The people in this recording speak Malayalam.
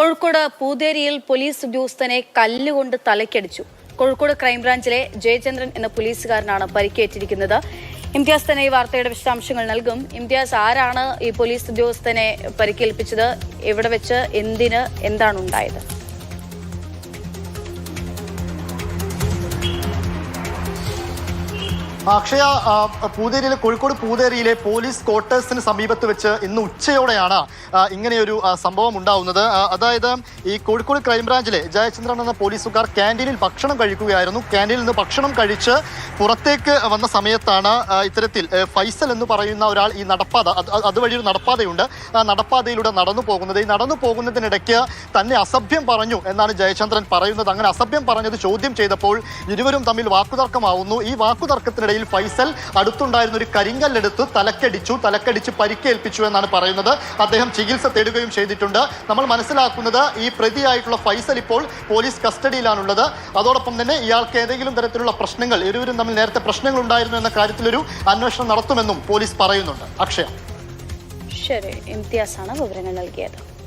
കോഴിക്കോട് പൂതേരിയിൽ പോലീസ് ഉദ്യോഗസ്ഥനെ കല്ലുകൊണ്ട് തലയ്ക്കടിച്ചു കോഴിക്കോട് ക്രൈംബ്രാഞ്ചിലെ ജയചന്ദ്രൻ എന്ന പോലീസുകാരനാണ് പരിക്കേറ്റിരിക്കുന്നത്. ഇംതിയാസ് തന്നെ ഈ വാർത്തയുടെ വിശദാംശങ്ങൾ നൽകും. ഇംതിയാസ് ആരാണ് ഈ പോലീസ് ഉദ്യോഗസ്ഥനെ പരിക്കേൽപ്പിച്ചത്? എവിടെ വെച്ച്? എന്തിന്? എന്താണ് ഉണ്ടായത്? അക്ഷയ പൂതേരിയിലെ കോഴിക്കോട് പൂതേരിയിലെ പോലീസ് ക്വാർട്ടേഴ്സിന് സമീപത്ത് വെച്ച് ഇന്ന് ഉച്ചയോടെയാണ് ഇങ്ങനെയൊരു സംഭവം ഉണ്ടാവുന്നത്. അതായത് ഈ കോഴിക്കോട് ക്രൈംബ്രാഞ്ചിലെ ജയചന്ദ്രൻ എന്ന പോലീസുകാർ ക്യാന്റീനിൽ ഭക്ഷണം കഴിക്കുകയായിരുന്നു. ക്യാന്റീനിൽ നിന്ന് ഭക്ഷണം കഴിച്ച് പുറത്തേക്ക് വന്ന സമയത്താണ് ഇത്തരത്തിൽ ഫൈസൽ എന്ന് പറയുന്ന ഒരാൾ ഈ നടപ്പാത അത് അത് അതുവഴി ഒരു നടപ്പാതയുണ്ട്. ആ നടപ്പാതയിലൂടെ നടന്നു പോകുന്നത്. ഈ നടന്നു പോകുന്നതിനിടയ്ക്ക് തന്നെ അസഭ്യം പറഞ്ഞു എന്നാണ് ജയചന്ദ്രൻ പറയുന്നത്. അങ്ങനെ അസഭ്യം പറഞ്ഞത് ചോദ്യം ചെയ്തപ്പോൾ ഇരുവരും തമ്മിൽ വാക്കുതർക്കമാവുന്നു. ഈ വാക്കുതർക്കത്തിനിടയിൽ ഫൈസൽ അടുത്തുണ്ടായിരുന്ന ഒരു കരിങ്കല്ലെടുത്ത് തലക്കടിച്ചു തലക്കടിച്ച് പരിക്കേൽപ്പിച്ചു എന്നാണ് പറയുന്നത്. അദ്ദേഹം ചികിത്സ തേടുകയും ചെയ്തിട്ടുണ്ട്. നമ്മൾ മനസ്സിലാക്കുന്നത് ഈ പ്രതിയായിട്ടുള്ള ഫൈസൽ ഇപ്പോൾ പോലീസ് കസ്റ്റഡിയിലാണുള്ളത്. അതോടൊപ്പം തന്നെ ഇയാൾക്ക് ഏതെങ്കിലും തരത്തിലുള്ള പ്രശ്നങ്ങൾ ഇരുവരും തമ്മിൽ നേരത്തെ പ്രശ്നങ്ങൾ ഉണ്ടായിരുന്നു എന്ന കാര്യത്തിലൊരു അന്വേഷണം നടത്തുമെന്നും പോലീസ് പറയുന്നുണ്ട്. അക്ഷയ. ശരി ഇംതിയാസാണ് വിവരങ്ങൾ നൽകിയത്.